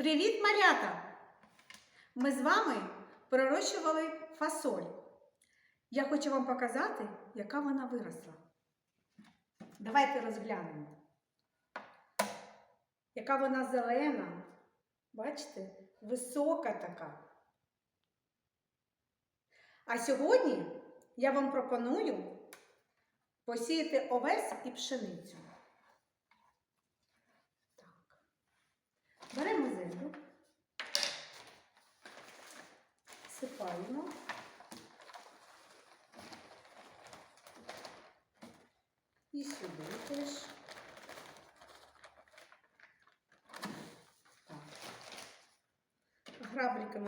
Привіт, малята! Ми з вами пророщували фасоль. Я хочу вам показати, яка вона виросла. Давайте розглянемо. Яка вона зелена. Бачите, висока така. А сьогодні я вам пропоную посіяти овес і пшеницю. Так. Беремо землю, сипаємо. І сюди теж. Так.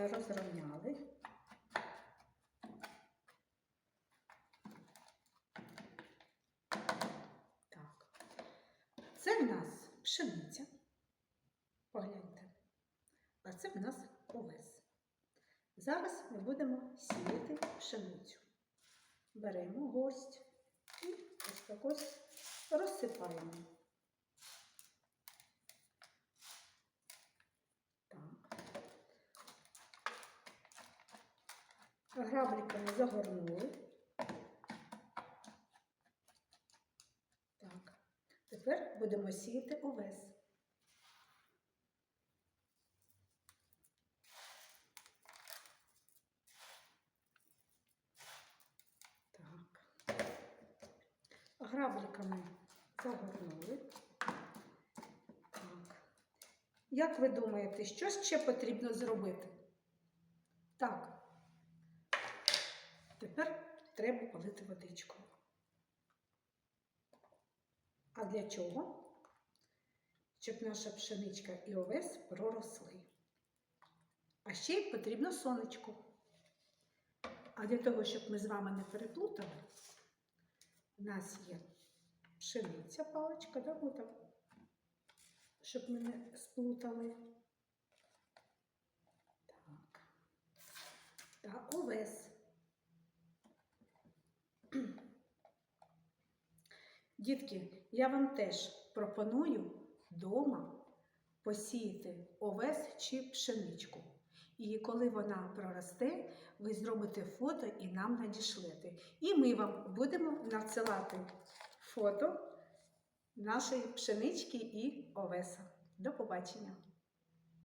Розрівняли. Так. Це в нас пшениця. Погляньте. А це в нас овес. Зараз ми будемо сіяти пшеницю. Беремо гость і ось так розсипаємо. Так. Грабликами загорнули. Так. Тепер будемо сіяти овес. Так. Грабликами загорнули. Так. Як ви думаєте, що ще потрібно зробити? Так. Тепер треба полити водичку. А для чого? Щоб наша пшеничка і овес проросли. А ще й потрібно сонечко. А для того, щоб ми з вами не переплутали, у нас є пшениця, паличка, да, отак, щоб ми не сплутали. Так. Та овес. Дітки, я вам теж пропоную вдома посіяти овес чи пшеничку. І коли вона проросте, ви зробите фото і нам надішлете. І ми вам будемо надсилати фото нашої пшенички і овеса. До побачення!